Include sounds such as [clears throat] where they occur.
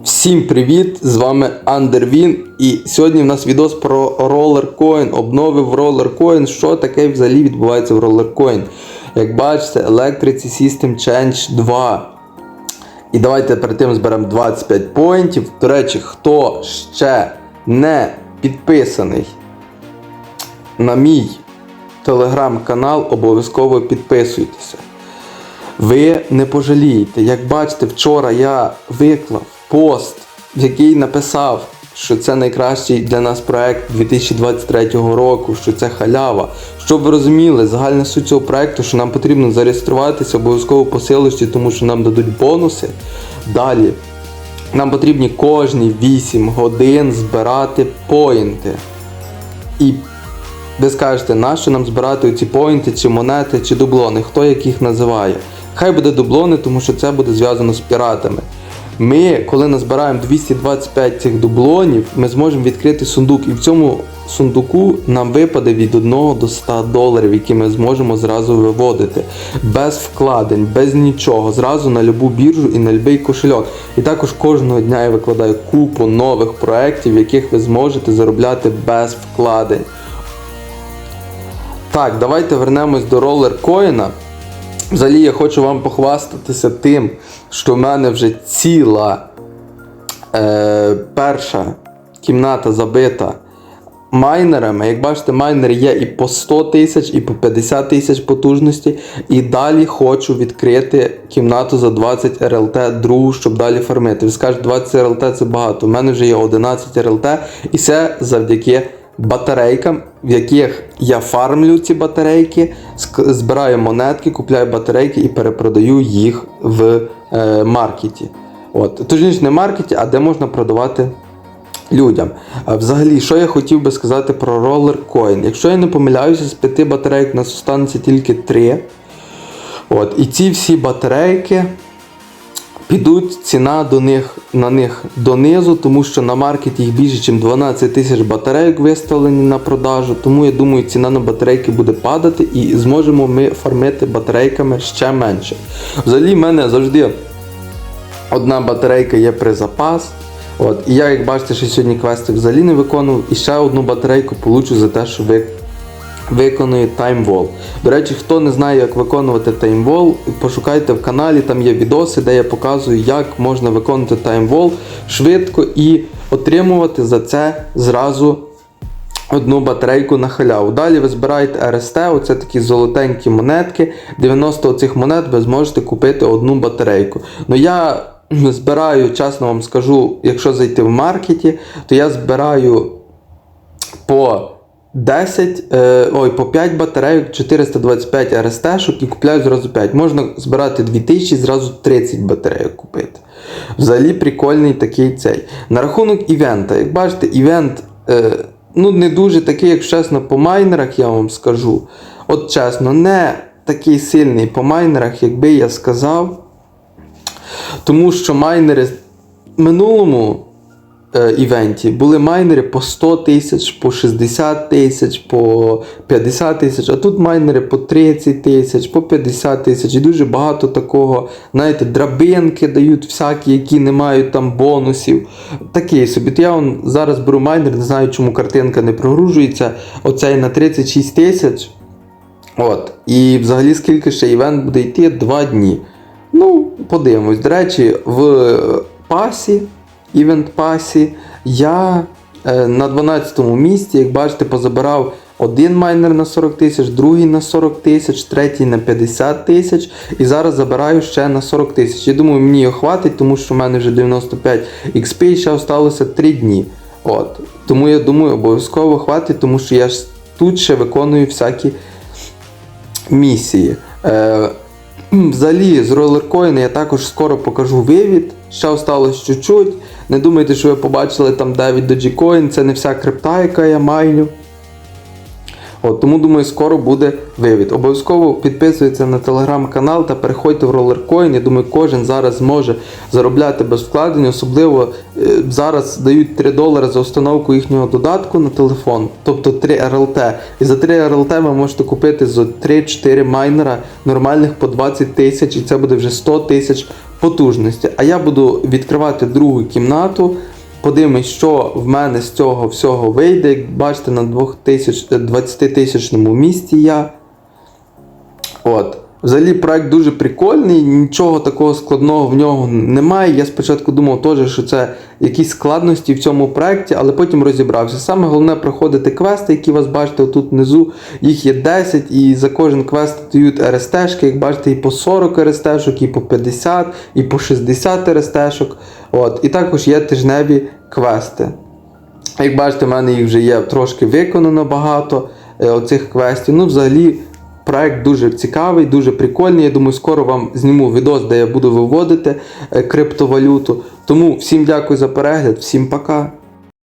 Всім привіт! З вами Underwin і сьогодні в нас відос про Rollercoin, обнови в Rollercoin, що таке взагалі відбувається в Rollercoin. Як бачите, Electricity System Change 2. І давайте перед тим зберемо 25 поінтів. До речі, хто ще не підписаний на мій телеграм-канал, обов'язково підписуйтеся. Ви не пожалієте. Як бачите, вчора я виклав пост, в який написав, що це найкращий для нас проект 2023 року, що це халява. Щоб ви розуміли, загальна суть цього проекту, що нам потрібно зареєструватися обов'язково по силості, тому що нам дадуть бонуси. Далі. Нам потрібні кожні 8 годин збирати поінти. І ви скажете, нащо нам збирати ці поінти, чи монети, чи дублони, хто як їх називає. Хай буде дублони, тому що це буде зв'язано з піратами. Ми, коли назбираємо 225 цих дублонів, ми зможемо відкрити сундук. І в цьому сундуку нам випаде від 1 до 100 доларів, які ми зможемо зразу виводити. Без вкладень, без нічого, зразу на любу біржу і на будь-який кошельок. І також кожного дня я викладаю купу нових проєктів, яких ви зможете заробляти без вкладень. Так, давайте вернемось до ролеркоїна. Взагалі я хочу вам похвастатися тим, що в мене вже ціла е, перша кімната забита майнерами. Як бачите, майнери є і по 100 тисяч, і по 50 тисяч потужності. І далі хочу відкрити кімнату за 20 РЛТ другу, щоб далі фармити. Ви скажете, 20 РЛТ це багато. У мене вже є 11 РЛТ, і це завдяки батарейкам, в яких я фармлю ці батарейки, збираю монетки, купляю батарейки і перепродаю їх в е, маркеті. От. Точніше, не маркеті, а де можна продавати людям. Взагалі, що я хотів би сказати про Rollercoin? Якщо я не помиляюся, з п'яти батарейок нас останеться тільки три. От. І ці всі батарейки підуть ціна до них, на них донизу, тому що на маркеті їх більше, ніж 12 тисяч батарейок виставлені на продажу. Тому я думаю, ціна на батарейки буде падати і зможемо ми фармити батарейками ще менше. Взагалі, в мене завжди одна батарейка є при запас. От, і я, як бачите, що сьогодні квести взагалі не виконував, і ще одну батарейку получу за те, що ви виконує таймвол. До речі, хто не знає, як виконувати таймвол, пошукайте в каналі, там є відоси, де я показую, як можна виконувати таймвол швидко і отримувати за це зразу одну батарейку на халяву. Далі ви збираєте РСТ, оце такі золотенькі монетки. 90 цих монет ви зможете купити одну батарейку. Ну я [clears throat] збираю, чесно вам скажу, якщо зайти в маркеті, то я збираю по 10, е, ой, по 5 батарейок 425 РСТ-шок і купляю зразу 5. Можна збирати 2000 зразу 30 батарейок купити. Взагалі прикольний такий цей. На рахунок івента. Як бачите, івент е, ну, не дуже такий, як чесно, по майнерах, я вам скажу. От чесно, не такий сильний по майнерах, якби я сказав. Тому що майнери в минулому івенті були майнери по 100 тисяч, по 60 тисяч, по 50 тисяч, а тут майнери по 30 тисяч, по 50 тисяч. І дуже багато такого, знаєте, драбинки дають всякі, які не мають там бонусів. Такий собі. То я вон зараз беру майнер, не знаю, чому картинка не прогружується. Оцей на 36 тисяч. От. І взагалі скільки ще івент буде йти? Два дні. Ну, подивимось. До речі, в пасі, івент пасі, я е, на 12 місці, як бачите, позабирав один майнер на 40 тисяч, другий на 40 тисяч, третій на 50 тисяч. І зараз забираю ще на 40 тисяч. Я думаю, мені його хватить, тому що в мене вже 95 XP і ще залишилося 3 дні. От. Тому я думаю, обов'язково хватить, тому що я ж тут ще виконую всякі місії. Е, Взагалі, з ролеркоїна я також скоро покажу вивід. Ще осталось чуть-чуть. Не думайте, що ви побачили там 9 Dogecoin, це не вся крипта, яка я майню. От, тому думаю, скоро буде вивід. Обов'язково підписуйтесь на телеграм-канал та переходьте в ролеркоін. Я думаю, кожен зараз зможе заробляти без вкладень. Особливо е, зараз дають 3 долари за установку їхнього додатку на телефон, тобто 3 РЛТ. І за 3 РЛТ ви можете купити за 3-4 майнера нормальних по 20 тисяч, і це буде вже 100 тисяч потужності. А я буду відкривати другу кімнату. Подивимось, що в мене з цього всього вийде. Як бачите, на 20 тисячному місці я. От. Взагалі проект дуже прикольний, нічого такого складного в нього немає. Я спочатку думав теж, що це якісь складності в цьому проекті, але потім розібрався. Саме головне проходити квести, які вас бачите тут внизу. Їх є 10, і за кожен квест дають РСТшки. Як бачите, і по 40 РСТшок, і по 50, і по 60 РСТшок. От. І також є тижневі квести. Як бачите, в мене їх вже є трошки виконано багато е, оцих квестів. Ну, взагалі, проект дуже цікавий, дуже прикольний. Я думаю, скоро вам зніму відос, де я буду виводити е, криптовалюту. Тому всім дякую за перегляд, всім пока.